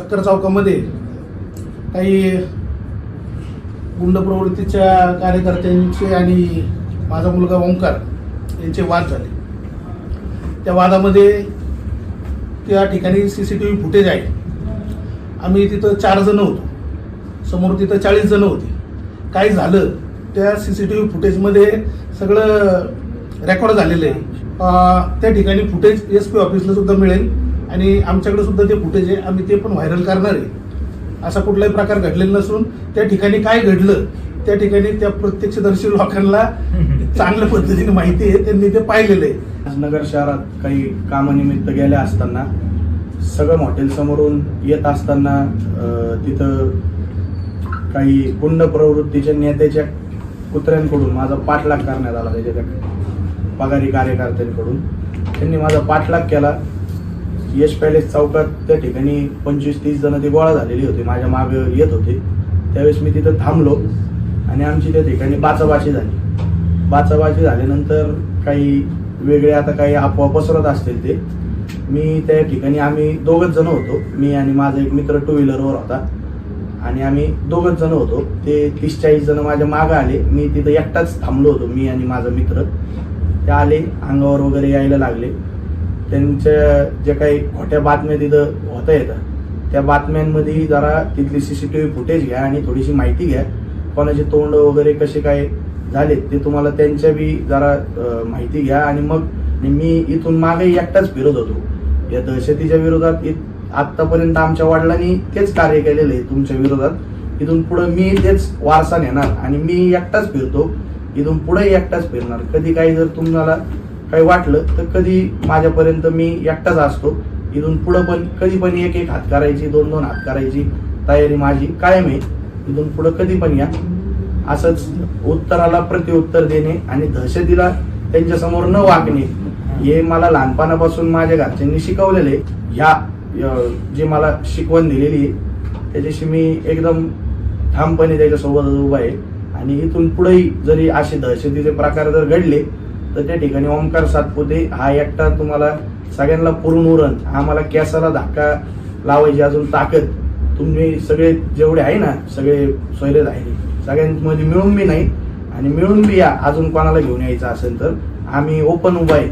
सक्कर चौकामध्ये काही गुंड प्रवृत्तीच्या कार्यकर्त्यांचे आणि माझा मुलगा ओंकार यांचे वाद झाले. त्या वादामध्ये त्या ठिकाणी C C T V footage आहे. आम्ही तिथं चार जण होतो. समोर तिथं चाळीस जण होते. काय झालं? त्या सी सी टी व्ही फुटेजमध्ये सगळं रेकॉर्ड झालेलं आहे. त्या ठिकाणी फुटेज एस पी ऑफिसला सुद्धा मिळेल. आणि आमच्याकडे सुद्धा ते फुटेज आहे. आम्ही ते पण व्हायरल करणार आहे. असा कुठलाही प्रकार घडलेला नसून त्या ठिकाणी काय घडलं त्या ठिकाणी त्या प्रत्यक्षदर्शी लोकांना चांगल्या पद्धतीने माहिती आहे. त्यांनी ते पाहिलेलं आहे. नगर शहरात काही कामानिमित्त गेल्या असताना सगळं हॉटेल समोरून येत असताना तिथं काही गुंड प्रवृत्तीच्या नेत्याच्या कुत्र्यांकडून माझा पाठलाग करण्यात आला त्याच्या पगारी कार्यकर्त्यांकडून. त्यांनी माझा पाठलाग केला. यश पॅलेस चौकात त्या ठिकाणी पंचवीस तीस जण ती गोळा झालेली होती. माझ्या मागे येत होते. त्यावेळेस मी तिथं थांबलो आणि आमची त्या ठिकाणी बाचाबाची झाली. बाचाबाची झाल्यानंतर काही वेगळे आता काही अफवा पसरत असतील ते मी त्या ठिकाणी आम्ही दोघंच जण होतो. मी आणि माझा एक मित्र टू व्हीलरवर होता. आणि आम्ही दोघंच जण होतो. ते तीस चाळीस जण माझ्या मागं आले. मी तिथं एकटाच थांबलो होतो मी आणि माझा मित्र. ते आले अंगावर वगैरे यायला लागले. त्यांच्या ज्या काही खोट्या बातम्या तिथं होता येतात त्या बातम्यांमध्ये जरा तिथली C C T V footage घ्या आणि थोडीशी माहिती घ्या. कोणाचे तोंड वगैरे कसे काय झाले ते तुम्हाला त्यांच्या बी जरा माहिती घ्या. आणि मग मी इथून मागे एकटाच फिरत होतो. या दहशतीच्या विरोधात आतापर्यंत आत्तापर्यंत आमच्या वडिलांनी तेच कार्य केलेलं आहे तुमच्या विरोधात. इथून पुढे मी तेच वारसा नेणार आणि मी एकटाच फिरतो. इथून पुढे एकटाच फिरणार. कधी काही जर तुम्हाला काही वाटलं तर कधी माझ्यापर्यंत मी एकटाच असतो. इथून पुढं पण कधी पण एक एक हात करायची दोन दोन हात करायची तयारी माझी कायम आहे. इथून पुढं कधी पण या. असंच उत्तराला प्रत्युत्तर देणे आणि दहशतीला त्यांच्यासमोर न वागणे हे मला लहानपणापासून माझ्या घरच्यांनी शिकवलेले. ह्या जी मला शिकवण दिलेली आहे त्याच्याशी मी एकदम ठामपणे त्याच्यासोबत उभा आहे. आणि इथून पुढेही जरी असे दहशतीचे प्रकार जर घडले तर त्या ठिकाणी ओंकार सातपुते हा एकटा तुम्हाला सगळ्यांना पुरून उरण. आम्हाला केसाला धक्का लावायची अजून ताकद. तुम्ही सगळे जेवढे आहे ना सगळे सोयरे आहे. सगळ्यांमध्ये मिळून बी नाही आणि मिळून बी या. अजून कोणाला घेऊन यायचं असेल तर आम्ही ओपन उभा आहे.